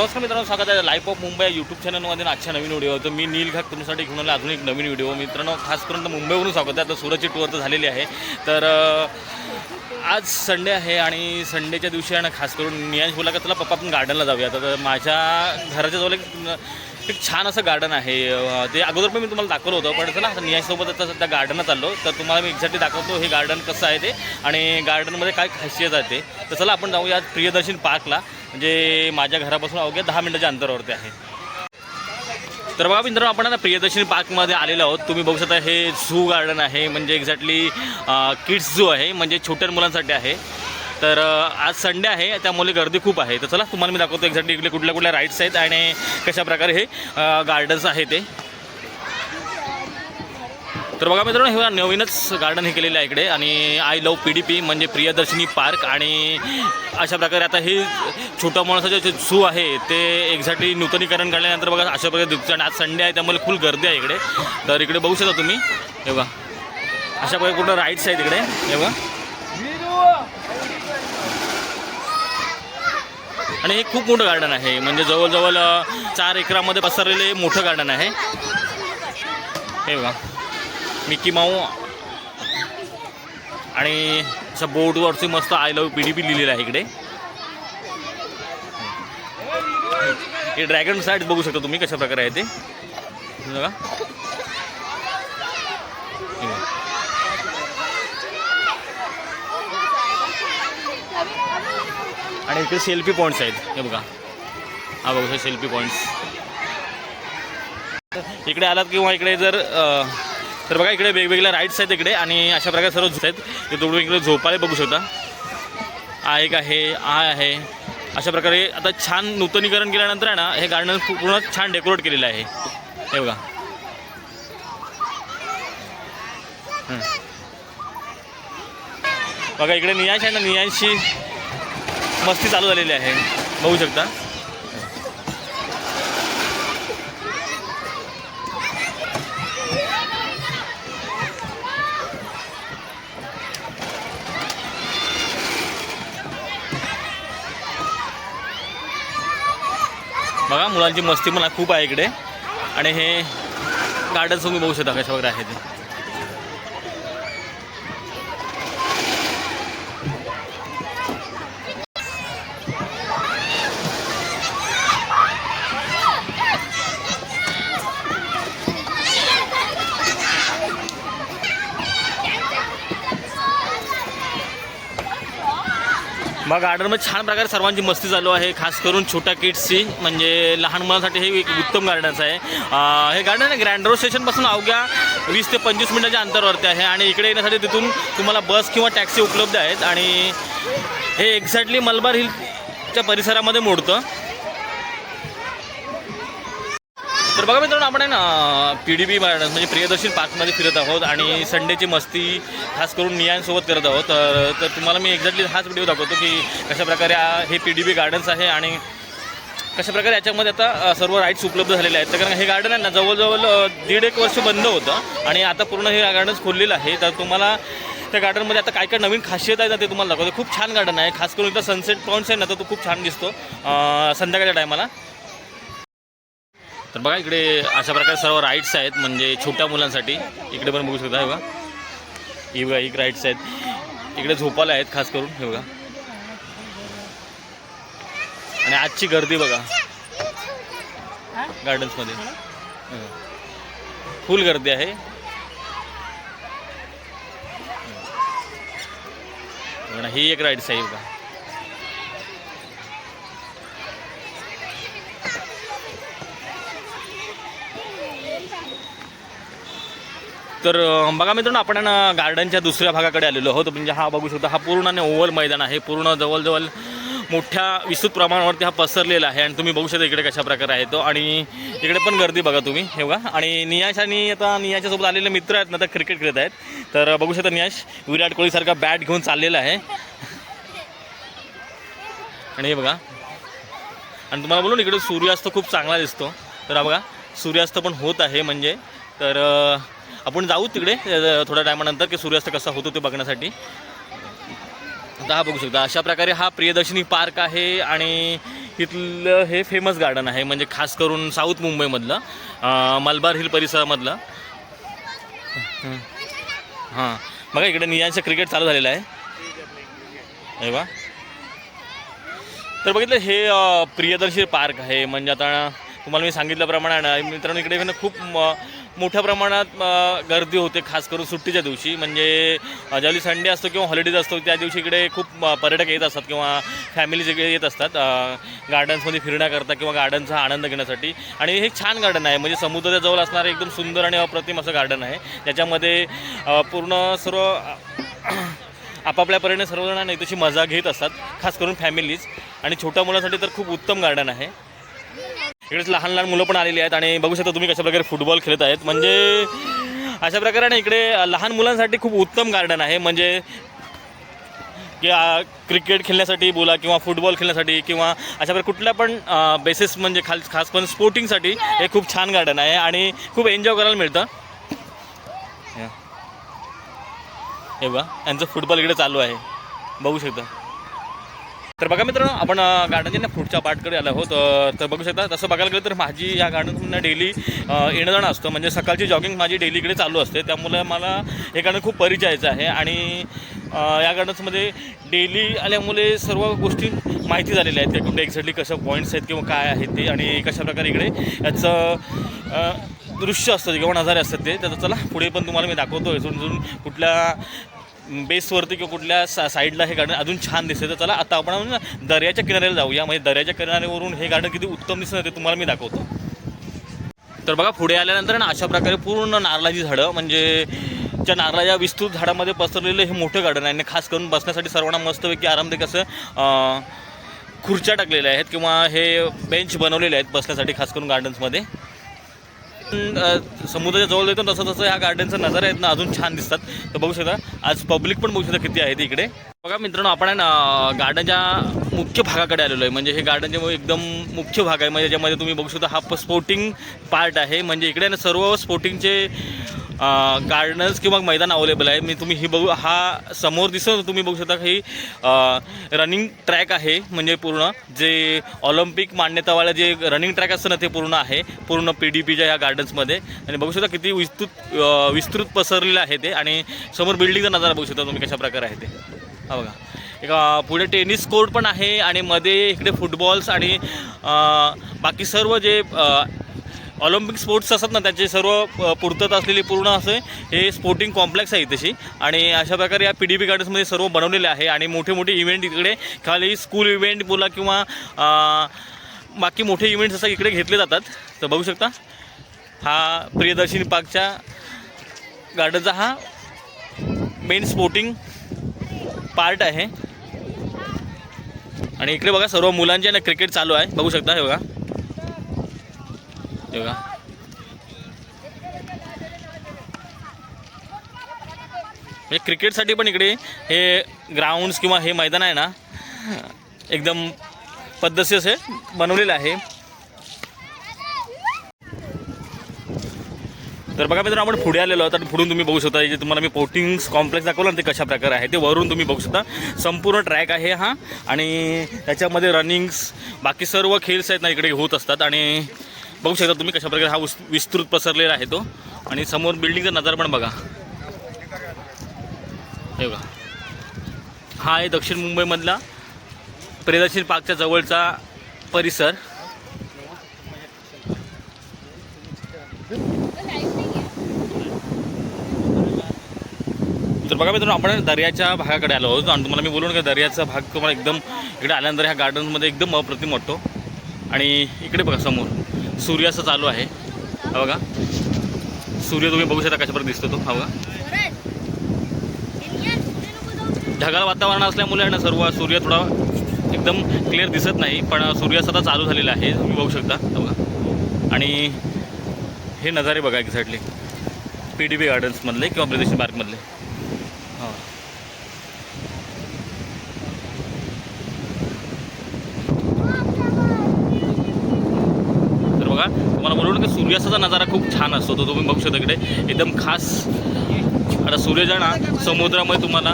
नमस्कार मित्रांनो स्वागत आहे लाईफ ऑफ मुंबई यूट्यूब चॅनलमध्ये आजच्या नवीन व्हिडिओ तर मी नील घाट तुमच्यासाठी घेऊन आला अजून एक नवीन व्हिडिओ मित्रांनो खास करून तर मुंबईवरून स्वागत आहे. आता सुरतची टूर तर झालेली आहे. तर आज संडे आहे आणि संडेच्या दिवशी आहे ना खास करून नियांश बोला का तुला पप्पा आपण गार्डनला जाऊया. तर माझ्या घराच्या जवळ एक एक छान असं गार्डन आहे. ते अगोदर पण मी तुम्हाला दाखवलं होतं पण चला आता त्या आता सध्या चाललो. तर तुम्हाला मी एक्झॅक्टली दाखवतो हे गार्डन कसं आहे ते. आणि गार्डनमध्ये काय खासियत आहे ते. तर चला आपण जाऊया प्रियदर्शन पार्कला म्हणजे माझ्या घरापासून अवघ्या दहा मिनिटाच्या अंतरावरती आहे. तर बघा मित्रांनो आपण ना प्रियदर्शनी पार्कमध्ये आलेलो आहोत. तुम्ही बघू शकता हे झू गार्डन आहे. म्हणजे एक्झॅक्टली किड्स झू आहे. म्हणजे छोट्या मुलांसाठी आहे. तर आज संडे आहे. त्यामुळे गर्दी खूप आहे. तर चला तुम्हाला मी दाखवतो एक्झॅक्टली इकडे कुठल्या कुठल्या राईड्स आहेत आणि कशा प्रकारे हे गार्डन्स आहे ते. तर बघा मित्रांनो हे नवीनच गार्डन हे केलेलं आहे इकडे. आणि I love P D P म्हणजे प्रियदर्शनी पार्क. आणि अशा प्रकारे आता हे छोटं माणसाचं जे झू आहे ते एक्झॅक्टली नूतनीकरण काढल्यानंतर बघा अशा प्रकारे दिसतं आणि आज संडे आहे त्यामुळे फुल गर्दी आहे इकडे. तर इकडे बघू शकता तुम्ही. हे बघा. अशा प्रकारे कुठं राईड्स आहेत इकडे. हे बघा. आणि हे खूप मोठं गार्डन आहे. म्हणजे जवळजवळ चार एकरामध्ये पसरलेले मोठं गार्डन आहे. हे बघा. मिकी माऊ आणि असं बोर्डवरती मस्त I love P D P लिहिलेलं आहे इकडे. हे ड्रॅगन साईड बघू शकता तुम्ही कशा प्रकारे आहे ते. बघा. आणि इकडे सेल्फी पॉईंट्स आहेत. हे बघा. हा बघू सेल्फी पॉईंट्स इकडे आलात किंवा इकडे जर तर बघा इकडे वेगवेगळ्या राईड्स आहेत इकडे आणि अशा प्रकारे सर्व झोप आहेत. ते तुम्ही इकडे झोपाळे बघू शकता. आ एक आहे आ आहे. अशा प्रकारे आता छान नूतनीकरण केल्यानंतर आहे ना हे गार्डन पूर्ण छान डेकोरेट केलेलं आहे. हे बघा. बघा इकडे नियाश आहे ना नियांशी मस्ती चालू झालेली आहे. बघू शकता. मुलांची मस्ती मला खूप आहे इकडे. आणि हे गार्डन तुम्ही बघू शकता कशा वगैरे आहे ते. मग गार्डनमध्ये छान प्रकारे सर्वांची मस्ती चालू आहे. खास करून छोट्या किड्सची म्हणजे लहान मुलांसाठी हे एक उत्तम गार्डन्स आहे. हे गार्डन ग्रँड रोड स्टेशनपासून अवघ्या वीस ते पंचवीस मिनिटाच्या अंतरावरती आहे. आणि इकडे येण्यासाठी तिथून तुम्हाला बस किंवा टॅक्सी उपलब्ध आहेत. आणि हे एक्झॅक्टली मलबार हिलच्या परिसरामध्ये मोडतं. तर बघा मित्रांनो आपण आहे ना पी डी बी म्हणजे प्रियदर्शन पार्कमध्ये फिरत आहोत आणि संडेची मस्ती खास करून नियांसोबत करत आहोत. तर तर तुम्हाला मी एक्झॅक्टली हाच व्हिडिओ दाखवतो की कशाप्रकारे प्रकारे हे पी डी बी गार्डन्स आहे आणि कशाप्रकारे याच्यामध्ये आता सर्व राईट्स उपलब्ध झालेले आहेत. तर कारण हे गार्डन आहे ना जवळजवळ दीड एक वर्ष बंद होतं आणि आता पूर्ण हे गार्डन्स खोललेलं आहे. तर तुम्हाला त्या गार्डनमध्ये आता काय काय नवीन खासियत आहे ना ते तुम्हाला दाखवतो. खूप छान गार्डन आहे. खास करून इथं सनसेट पॉईंट्स आहे ना तर तो खूप छान दिसतो संध्याकाळच्या टायमाला तर बघा इकडे अशा प्रकारे सर्व राईड्स आहेत म्हणजे छोट्या मुलांसाठी. इकडे पण बघू शकता हे बघा. ही बघा एक राईड्स आहेत. इकडे झोपाला आहेत खास करून हे बघा. आणि आजची गर्दी बघा. गार्डन्समध्ये फुल गर्दी आहे. ना, ही एक राईड्स आहे बघा. तर बघा मित्रांनो आपण गार्डनच्या दुसऱ्या भागाकडे आलेलो आहोत. म्हणजे हा बघू शकता हा पूर्ण आणि ओव्हल मैदान आहे. पूर्ण जवळजवळ मोठ्या विस्तृत प्रमाणावरती हा पसरलेला आहे. आणि तुम्ही बघू शकता इकडे कशा प्रकारे आहे तो. आणि इकडे पण गर्दी बघा तुम्ही. हे बघा. आणि नियाश आणि आता नियाशासोबत आलेले मित्र आहेत ना तर क्रिकेट खेळत आहेत. तर बघू शकता नियाश विराट कोहलीसारखा बॅट घेऊन चाललेला आहे. आणि हे बघा. आणि तुम्हाला बोलू ना इकडे सूर्यास्त खूप चांगला दिसतो. तर बघा सूर्यास्त पण होत आहे म्हणजे. तर आपण जाऊ तिकडे थोड्या टायमानंतर की सूर्यास्त कसा होतो ते बघण्यासाठी. आता हा बघू शकता अशा प्रकारे हा प्रियदर्शनी पार्क आहे आणि इथलं हे फेमस गार्डन आहे म्हणजे खास करून साऊथ मुंबईमधलं मलबार हिल परिसरामधलं. हां बघा इकडे नियांचं क्रिकेट चालू झालेलं आहे. हे वा. तर बघितलं हे प्रियदर्शी पार्क आहे म्हणजे आता तुम्हाला मी सांगितल्याप्रमाणे मित्रांनो इकडे खूप मोठ्या प्रमाणात गर्दी होते खास करून सुट्टीच्या दिवशी. म्हणजे ज्यावेळी संडे असतो किंवा हॉलिडेज असतो त्या दिवशी इकडे खूप पर्यटक येत असतात किंवा फॅमिलीज इकडे येत असतात. गार्डन्समध्ये फिरण्याकरता किंवा गार्डनचा आनंद घेण्यासाठी. आणि हे छान गार्डन आहे. म्हणजे समुद्राच्या जवळ असणारं एकदम सुंदर आणि अप्रतिम असं गार्डन आहे. ज्याच्यामध्ये पूर्ण सर्व आपापल्या परीने सर्वजण नाही तशी मजा घेत असतात खास करून फॅमिलीज आणि छोट्या मुलांसाठी तर खूप उत्तम गार्डन आहे. इकडेच लहान लहान मुलं पण आलेली आहेत आणि बघू शकता तुम्ही कशा प्रकारे फुटबॉल खेळत आहेत. म्हणजे अशा प्रकारे ना इकडे लहान मुलांसाठी खूप उत्तम गार्डन आहे. म्हणजे की क्रिकेट खेळण्यासाठी बोला किंवा फुटबॉल खेळण्यासाठी किंवा अशा प्रकारे कुठल्या पण बेसिस म्हणजे खाल खास पण स्पोर्टिंगसाठी हे खूप छान गार्डन आहे आणि खूप एन्जॉय करायला मिळतं. हे. हे बघा यांचं फुटबॉल इकडे चालू आहे. बघू शकता. तर बघा मित्रांनो आपण गार्डनच्या ना पुढच्या पार्टकडे आलो आहोत तर बघू शकता तसं बघायला गेलं तर माझी या गार्डनमधून डेली येणं जाणं असतं. म्हणजे सकाळची जॉगिंग माझी डेली इकडे चालू असते. त्यामुळे मला हे गार्डन खूप परिचयाचं आहे आणि या गार्डन्समध्ये डेली आल्यामुळे सर्व गोष्टी माहिती झालेल्या आहेत. कुठे एक्झॅक्टली कसं पॉईंट्स आहेत किंवा काय आहेत ते आणि कशाप्रकारे इकडे याचं दृश्य असतं किंवा नजारे असतात ते. तर चला पुढे पण तुम्हाला मी दाखवतो इथून कुठल्या बेसवरती किंवा कुठल्या सा साईडला हे गार्डन अजून छान दिसते तर चला आता आपण दर्याच्या किनाऱ्याला जाऊया म्हणजे दर्याच्या किनाऱ्यावरून हे गार्डन किती उत्तम दिसतं ते तुम्हाला मी दाखवतो. तर बघा पुढे आल्यानंतर ना अशा प्रकारे पूर्ण नारळाची झाडं म्हणजे ज्या नारळाच्या विस्तृत झाडामध्ये पसरलेलं हे मोठं गार्डन आहे. आणि खास करून बसण्यासाठी सर्वांना मस्तपैकी आरामदायक असं खुर्च्या टाकलेल्या आहेत किंवा हे बेंच बनवलेले आहेत बसण्यासाठी खास करून गार्डन्समध्ये समुद्राच्या जवळ येतो तसं तसं ह्या गार्डनचा नजारा आहेत ना अजून छान दिसतात. तर बघू शकता आज पब्लिक पण बघू शकता किती आहे इकडे. बघा मित्रांनो आपण आहे ना गार्डनच्या मुख्य भागाकडे आलेलो आहे. म्हणजे हे गार्डनच्या एकदम मुख्य भाग आहे. म्हणजे ज्यामध्ये तुम्ही बघू शकता हा स्पोर्टिंग पार्ट आहे. म्हणजे इकडे ना सर्व स्पोर्टिंगचे गार्डन्स किंवा मैदान अवेलेबल आहे. मी तुम्ही ही बघू हा समोर दिसत तुम्ही बघू शकता ही रनिंग ट्रॅक आहे म्हणजे पूर्ण. जे ऑलिम्पिक मान्यतावाला जे रनिंग ट्रॅक असतं ना ते पूर्ण आहे. पूर्ण पी डी पीच्या ह्या गार्डन्समध्ये. आणि बघू शकता किती विस्तृत विस्तृत पसरलेलं आहे ते. आणि समोर बिल्डिंगचा नजारा बघू शकता तुम्ही कशा प्रकारे आहे ते. हा बघा. एक पुढे टेनिस कोर्ट पण आहे आणि मध्ये इकडे फुटबॉल्स आणि बाकी सर्व जे ऑलिम्पिक स्पोर्ट्स असतात ना त्याचे सर्व पूर्तता असलेली पूर्ण असे हे स्पोर्टिंग कॉम्प्लेक्स आहे तशी. आणि अशा प्रकारे या पी डी पी गार्डन्समध्ये सर्व बनवलेले आहे आणि मोठे मोठे इव्हेंट इकडे खाली स्कूल इव्हेंट बोला किंवा बाकी मोठे इव्हेंट्स असं इकडे घेतले जातात. तर बघू शकता हा प्रियदर्शिनी पार्कच्या गार्डनचा हा मेन स्पोर्टिंग पार्ट आहे. आणि इकडे बघा सर्व मुलांचे ना क्रिकेट चालू आहे. बघू शकता हे बघा. हे बघा हे क्रिकेटसाठी पण इकडे हे ग्राउंड्स किंवा हे मैदान आहे ना एकदम पद्धतशीर असे बनवलेलं आहे. तर बघा मित्रांनो आपण पुढे आलेलो आहोत पुढून तुम्ही बघू शकता जे तुम्हाला मी पोटिंग्स कॉम्प्लेक्स दाखवलं ना ते कशा प्रकारे आहे ते वरून तुम्ही बघू शकता. संपूर्ण ट्रॅक आहे हा आणि त्याच्यामध्ये रनिंग्स बाकी सर्व खेल्स आहेत ना इकडे होत असतात आणि बघू शकता तुम्ही कशा प्रकारे हा विस्तृत पसरलेला आहे तो. आणि समोर बिल्डिंगचा नजर पण बघा. हे बघा. हा आहे दक्षिण मुंबईमधला प्रियदर्शन पार्कच्या जवळचा परिसर. तर बघा मित्रांनो आपण दर्याच्या भागाकडे आलो आहोत. आणि तुम्हाला मी बोलून का दर्याचा भाग तुम्हाला एकदम इकडे आल्यानंतर ह्या गार्डनमध्ये एकदम अप्रतिम वाटतो. आणि इकडे बघा समोर. सूर्यास्त चालू आहे. हा बघा. सूर्य तुम्ही बघू शकता कशाप्रकारे दिसतो तो. हा बघा. ढगाळ वातावरण असल्यामुळे ना सर्व सूर्य थोडा एकदम क्लिअर दिसत नाही पण सूर्यास्त आता चालू झालेला आहे. तुम्ही बघू शकता. हा बघा. आणि हे नजारे बघा एक्झॅक्टली पी डी बी गार्डन्समधले किंवा प्रदेश पार्कमधले हां तर बघा तुम्हाला बोलून नजारा खूप छान असतो तो तुम्ही बघू शकता इकडे. एकदम खास. आता सूर्य ना समुद्रामध्ये तुम्हाला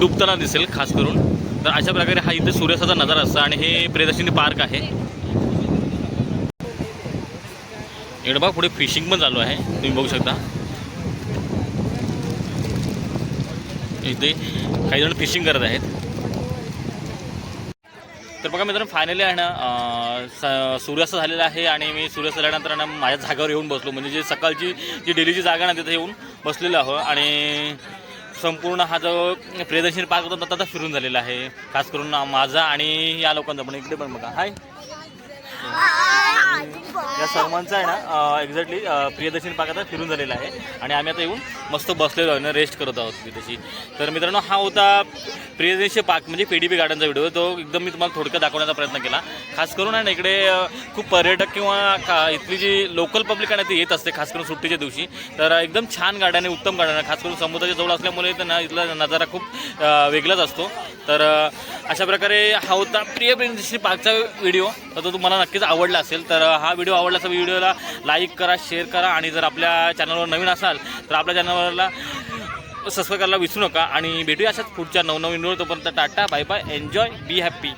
डुबताना दिसेल खास करून. तर अशा प्रकारे हा इथे सूर्यास्ताचा नजारा असतो आणि हे प्रियदर्शिनी पार्क आहे. इकडे बघा पुढे फिशिंग पण चालू आहे. तुम्ही बघू शकता. इथे काही जण फिशिंग करत आहेत. तर बघा मित्रांनो फायनली आहे ना स- सूर्यास्त झालेला आहे आणि मी सूर्यास्त झाल्यानंतर ना माझ्या जागावर येऊन बसलो. म्हणजे जे सकाळची जी डेलीची जागा ना तिथे येऊन बसलेलो आहो आणि संपूर्ण हा जो प्रियदर्शनी पार्क होता तो आता फिरून झालेला आहे. खास करून माझा आणि या लोकांचा पण. इकडे पण बघा. हाय या सर्वांचा आहे ना एक्झॅक्टली प्रियदर्शनी पाक आता फिरून झालेला आहे. आणि आम्ही आता येऊन मस्त बसलेलो आहे ना रेस्ट करत आहोत तशी तर मित्रांनो हा होता प्रियदर्शी पार्क म्हणजे पी डी गार्डनचा व्हिडिओ तो एकदम मी तुम्हाला थोडक्यात दाखवण्याचा प्रयत्न केला. खास करून आहे ना इकडे खूप पर्यटक किंवा का इथली जी लोकल पब्लिक आहे ना ती येत असते खास करून सुट्टीच्या दिवशी. तर एकदम छान गार्डन आहे उत्तम गार्डन खास करून समुद्राच्या जवळ असल्यामुळे त्यांना इथला नजारा खूप वेगळाच असतो. तर अशा प्रकारे हा होता प्रिय प्रियदर्शी पार्कचा व्हिडिओ. तर तो तुम्हाला नक्कीच आवडला असेल तर हा व्हिडिओ आवडला तर व्हिडिओला लाईक करा शेअर करा आणि जर आपल्या चॅनलवर नवीन असाल तर आपल्या चॅनलवरला सबस्क्राईब करायला विसरू नका. आणि भेटूया अशाच पुढच्या नवनवीन व्हिडिओ तोपर्यंत tata bye bye enjoy be happy.